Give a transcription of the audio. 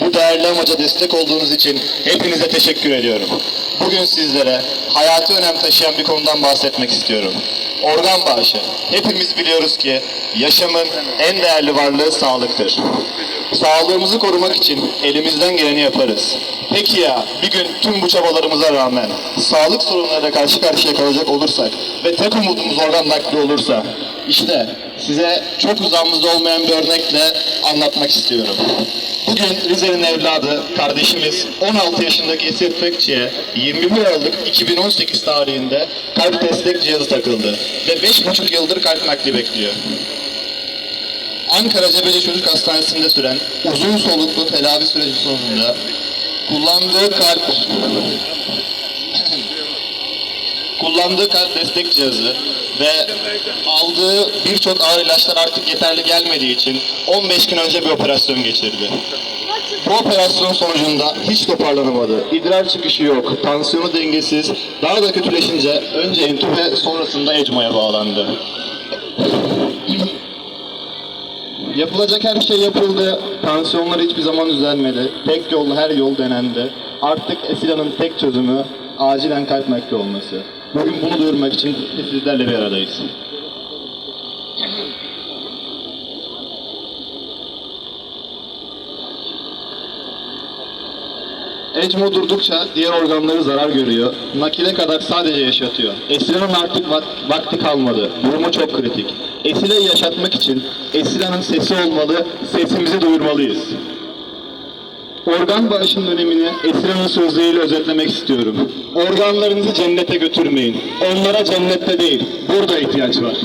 Bu değerli amaca destek olduğunuz için hepinize teşekkür ediyorum. Bugün sizlere hayati önem taşıyan bir konudan bahsetmek istiyorum. Organ bağışı. Hepimiz biliyoruz ki yaşamın en değerli varlığı sağlıktır. Sağlığımızı korumak için elimizden geleni yaparız. Peki ya bir gün tüm bu çabalarımıza rağmen sağlık sorunlarıyla karşı karşıya kalacak olursak ve tek umudumuz organ nakli olursa işte size çok uzağımızda olmayan bir örnekle anlatmak istiyorum. Bugün Rize'nin evladı kardeşimiz 16 yaşındaki Esir Pekçi'ye 21 Aralık 2018 tarihinde kalp destek cihazı takıldı ve 5,5 yıldır kalp nakli bekliyor. Ankara Cebeci Çocuk Hastanesi'nde süren uzun soluklu tedavi süreci sonunda kullandığı kalp kullandığı kalp destek cihazı ve aldığı birçok ağır ilaçlar artık yeterli gelmediği için 15 gün önce bir operasyon geçirdi. Bu operasyon sonucunda hiç toparlanamadı. İdrar çıkışı yok, tansiyonu dengesiz, daha da kötüleşince önce entübe sonrasında ECMO'ya bağlandı. Yapılacak her şey yapıldı. Tansiyonlar hiçbir zaman düzelmedi. Tek yol her yol denendi. Artık Esila'nın tek çözümü acilen kalp nakli olması. Bugün bunu duyurmak için sizlerle bir aradayız. Ecmo durdukça diğer organları zarar görüyor. Nakile kadar sadece yaşatıyor. Esila'nın artık vak- vakti kalmadı. Durumu çok kritik. Esila'yı yaşatmak için Esila'nın sesi olmalı, sesimizi duyurmalıyız. Organ bağışının önemini Esra'nın sözleriyle özetlemek istiyorum. Organlarınızı cennete götürmeyin. Onlara cennette değil, burada ihtiyaç var.